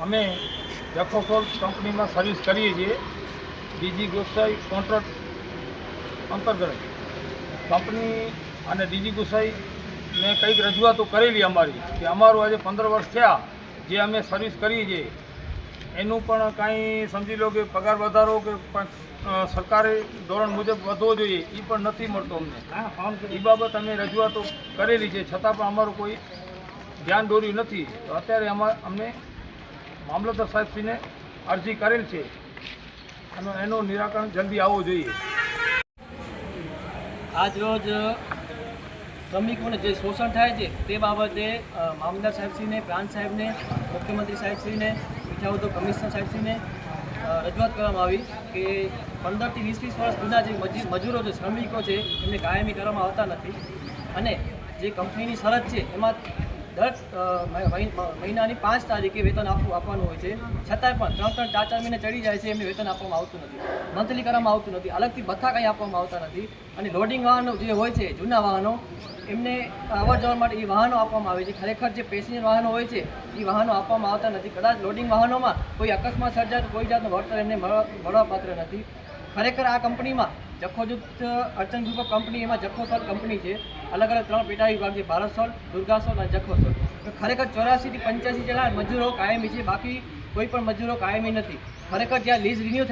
અમે જખોસોલ કંપનીમાં સર્વિસ કરીએ છીએ. ડીજી ગોસાઈ કોન્ટ્રાક્ટ અંતર્ગત. કંપની અને ડીજી ગોસાઈને કંઈક રજૂઆતો કરેલી અમારી કે અમારું આજે પંદર વર્ષ થયા જે અમે સર્વિસ કરીએ છીએ. એનું પણ કાંઈ સમજી લો કે પગાર વધારો કે અ, ધોરણ મુજબ વધવો જોઈએ એ પણ નથી મળતો અમને. એ બાબત અમે રજૂઆતો કરેલી છે છતાં પણ અમારું કોઈ ધ્યાન દોર્યું નથી. તો અત્યારે અમા અમને મામલતદાર સાહેબશ્રીને અરજી કરેલ છે. અને એનું નિરાકરણ જલ્દી આવવું જોઈએ. આજ રોજ શ્રમિકોને જે શોષણ થાય છે, તે બાબતે મામલતદાર સાહેબશ્રીને પ્રાંત સાહેબને, મુખ્યમંત્રી સાહેબશ્રીને મીઠા ઉદ્યોગ કમિશનર સાહેબશ્રીને રજૂઆત કરવામાં આવી કે પંદરથી વીસ વીસ વર્ષ જૂના જે મજૂરો છે, શ્રમિકો છે, એમને કાયમી કરવામાં આવતા નથી. અને જે કંપનીની શરત છે, એમાં દર મહિ- મહિ- મહિનાની પાંચ તારીખે વેતન આપવું, આપવાનું હોય છે. છતાંય પણ ત્રણ ત્રણ, ચાર ચાર મહિને ચડી જાય છે, એમને વેતન આપવામાં આવતું નથી. મંથલી કરવામાં આવતું નથી. અલગથી ભથ્થા કંઈ આપવામાં આવતા નથી. અને લોડિંગ વાહનો જે હોય છે, જૂના વાહનો, એમને અવર જવર માટે એ વાહનો આપવામાં આવે છે. ખરેખર જે પેસેન્જર વાહનો હોય છે, એ વાહનો આપવામાં આવતા નથી. કદાચ લોડિંગ વાહનોમાં કોઈ અકસ્માત સર્જાય કોઈ જાતનું વળતર એમને મળવા, મળવાપાત્ર નથી. ખરેખર આ કંપનીમાં જખો જૂથ અર્ચન ગ્રુપ કંપની એમાં જખો સોલ કંપની છે. અલગ અલગ ત્રણ પેટા વિભાગ છે, ભારત સોલ, દુર્ગા સોલ અને જખો તો ખરેખર ચોરાસીથી પંચ્યાસી જેટલા મજૂરો કાયમી છે, બાકી કોઈ પણ મજૂરો કાયમી નથી. ખરેખર જ્યાં લીઝ રિન્યુ